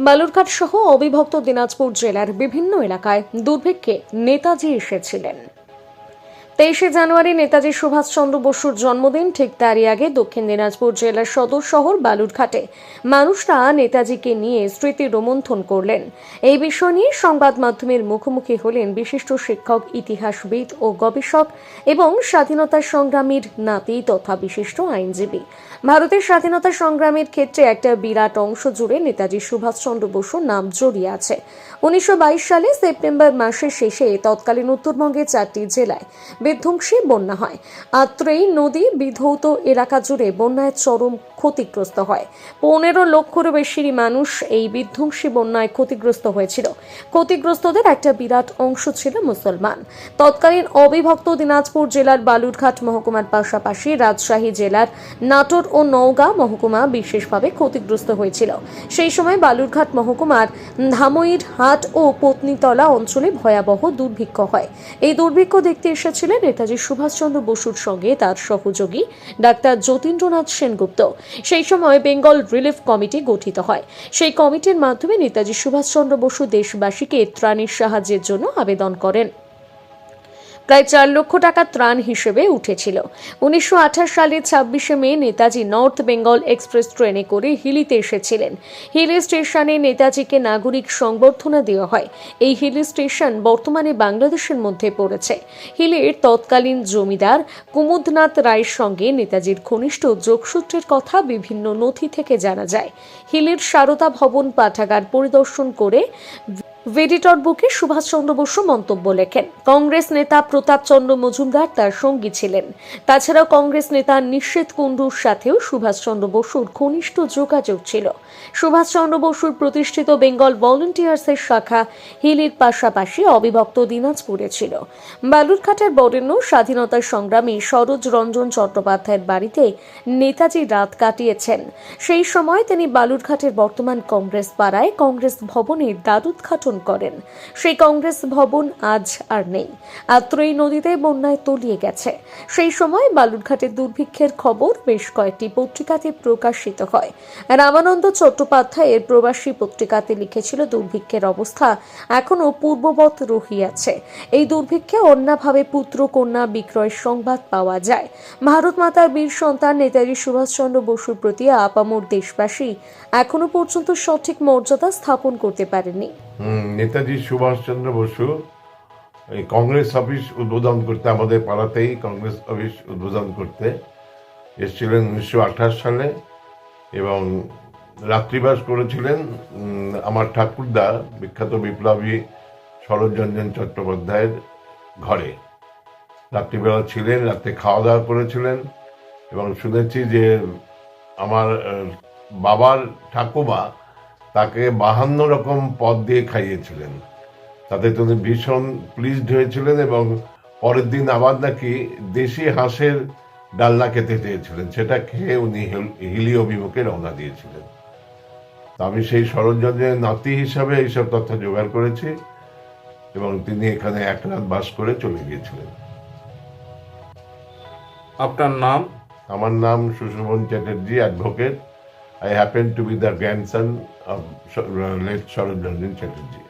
বালুরঘাট সহ অবিভক্ত দিনাজপুর জেলার বিভিন্ন এলাকায় দুর্ভিক্ষে নেতাজি এসেছিলেন। তেইশে জানুয়ারি নেতাজি সুভাষচন্দ্র বসুর জন্মদিন, ঠিক তারই আগে দক্ষিণ দিনাজপুর জেলার সদর শহর বালুরঘাটে মানুষরা নেতাজিকে নিয়ে স্মৃতি রোমন্থন করলেন। এই বিষয় নিয়ে সংবাদ মাধ্যমের মুখোমুখি হলেন বিশিষ্ট শিক্ষক, ইতিহাসবিদ ও গবেষক এবং স্বাধীনতা সংগ্রামীর নাতি তথা বিশিষ্ট আইনজীবী। ভারতের স্বাধীনতা সংগ্রামের ক্ষেত্রে একটা বিরাট অংশ জুড়ে নেতাজি সুভাষচন্দ্র বসুর নাম জড়িয়ে আছে। উনিশশো বাইশ সালে সেপ্টেম্বর মাসের শেষে তৎকালীন উত্তরবঙ্গের চারটি জেলায় বিধ্বংসী বন্যা হয়। আত্রেই নদী বিধৌত এলাকা জুড়ে বন্যায় চরম ক্ষতিগ্রস্ত হয়। পনেরো লক্ষেরও বেশি মানুষ এই বিধ্বংসী বন্যায় ক্ষতিগ্রস্ত হয়েছিল। ক্ষতিগ্রস্তদের একটা বিরাট অংশ ছিল মুসলমান। তৎকালীন অবিভক্ত দিনাজপুর জেলার বালুরঘাট মহকুমার পাশাপাশি রাজশাহী জেলার নাটোর ও নওগাঁ মহকুমা বিশেষভাবে ক্ষতিগ্রস্ত হয়েছিল। সেই সময় বালুরঘাট মহকুমার ধামইর হাট ও পত্নীতলা অঞ্চলে ভয়াবহ দুর্ভিক্ষ হয়। এই দুর্ভিক্ষ দেখতে এসেছিলেন নেতাজি সুভাষচন্দ্র বসুর সঙ্গে তার সহযোগী ডাক্তার যতীন্দ্রনাথ সেনগুপ্ত। সেই সময় বেঙ্গল রিলিফ কমিটি গঠিত হয়। সেই কমিটির মাধ্যমে নেতাজি সুভাষচন্দ্র বসু দেশবাসীকে ত্রাণের সাহায্যের জন্য আবেদন করেন। প্রায় চার লক্ষ টাকা ত্রাণ হিসেবে উঠেছিল। উনিশশো সালের ছাব্বিশে May Netaji north Bengal express ট্রেনে করে হিলিতে এসেছিলেন। হিলি স্টেশনে নেতাজিকে নাগরিক সংবর্ধনা দেওয়া হয়। এই হিলি স্টেশন বর্তমানে বাংলাদেশের মধ্যে পড়েছে। হিলের তৎকালীন জমিদার কুমুদনাথ রায়ের সঙ্গে নেতাজির ঘনিষ্ঠ যোগসূত্রের কথা বিভিন্ন নথি থেকে জানা যায়। হিলের সারদা ভবন পাঠাগার পরিদর্শন করে ভিডিটর বুকে সুভাষচন্দ্র বসু মন্তব্য লেখেন, কংগ্রেস নেতা প্রতাপ চন্দ্র মজুমদার তার সঙ্গী ছিলেন। তাছাড়াও কংগ্রেস নেতা নিশ্চিত কুণ্ডুর সাথেও সুভাষচন্দ্র বসুর ঘনিষ্ঠ যোগাযোগ ছিল। সুভাষচন্দ্র বসুর প্রতিষ্ঠিত বেঙ্গল ভলেন্টিয়ার্সের শাখা হিলির পাশাপাশি অবিভক্ত দিনাজপুরে ছিল। বালুরঘাটের বরেণ্য স্বাধীনতা সংগ্রামী সরোজ রঞ্জন চট্টোপাধ্যায়ের বাড়িতে নেতাজি রাত কাটিয়েছেন। সেই সময় তিনি বালুরঘাটের বর্তমান কংগ্রেস পাড়ায় কংগ্রেস ভবনের দ্বারুদ্ঘাটন করেন। সেই কংগ্রেস ভবন আজ আর নেই। আত্রই নদীতে বন্যায় তলিয়ে গেছে। সেই সময় বালুরঘাটের দুর্ভিক্ষের খবর বেশ কয়েকটি পত্রিকাতে প্রকাশিত হয়। রামানন্দ চট্টোপাধ্যায়ের প্রবাসী পত্রিকাতে লিখেছিল, দুর্ভিক্ষের অবস্থা এখনও পূর্ববৎ রহিয়াছে। এই দুর্ভিক্ষে অন্যভাবে পুত্র কন্যা বিক্রয়ের সংবাদ পাওয়া যায়। ভারত মাতার বীর সন্তান নেতাজি সুভাষচন্দ্র বসুর প্রতি আপামর দেশবাসী এখনও পর্যন্ত সঠিক মর্যাদা স্থাপন করতে পারেনি নেতাজি সুভাষচন্দ্র বসু, এই কংগ্রেস অফিস উদ্বোধন করতে আমাদের পাড়াতেই কংগ্রেস অফিস উদ্বোধন করতে এসেছিলেন উনিশশো আঠাশ সালে এবং রাত্রিবাস করেছিলেন আমার ঠাকুরদা, বিখ্যাত বিপ্লবী শরৎরঞ্জন চট্টোপাধ্যায়ের ঘরে। রাত্রিবেলা ছিলেন, রাতে খাওয়া দাওয়া করেছিলেন এবং শুনেছি যে আমার বাবার ঠাকুমা তাকে বাহান্ন রকম পদ দিয়ে খাইয়েছিলেন। তাতে তিনি ভীষণ প্লিজড হয়েছিলেন এবং পরের দিন আবার নাকি দেশি হাঁসের ডালনা খেতে চেয়েছিলেন। সেটা খেয়ে উনি হিলি অভিমুখে রওনা দিয়েছিলেন। তো আমি সেই সরঞ্জনের নাতি হিসাবে এইসব তথ্য জোগাড় করেছি এবং তিনি এখানে এক রাত বাস করে চলে গিয়েছিলেন। আপনার নাম? আমার নাম Sushobhan Chatterjee advocate. I happen to be the grandson of uh, late Shaurendra Chatterjee.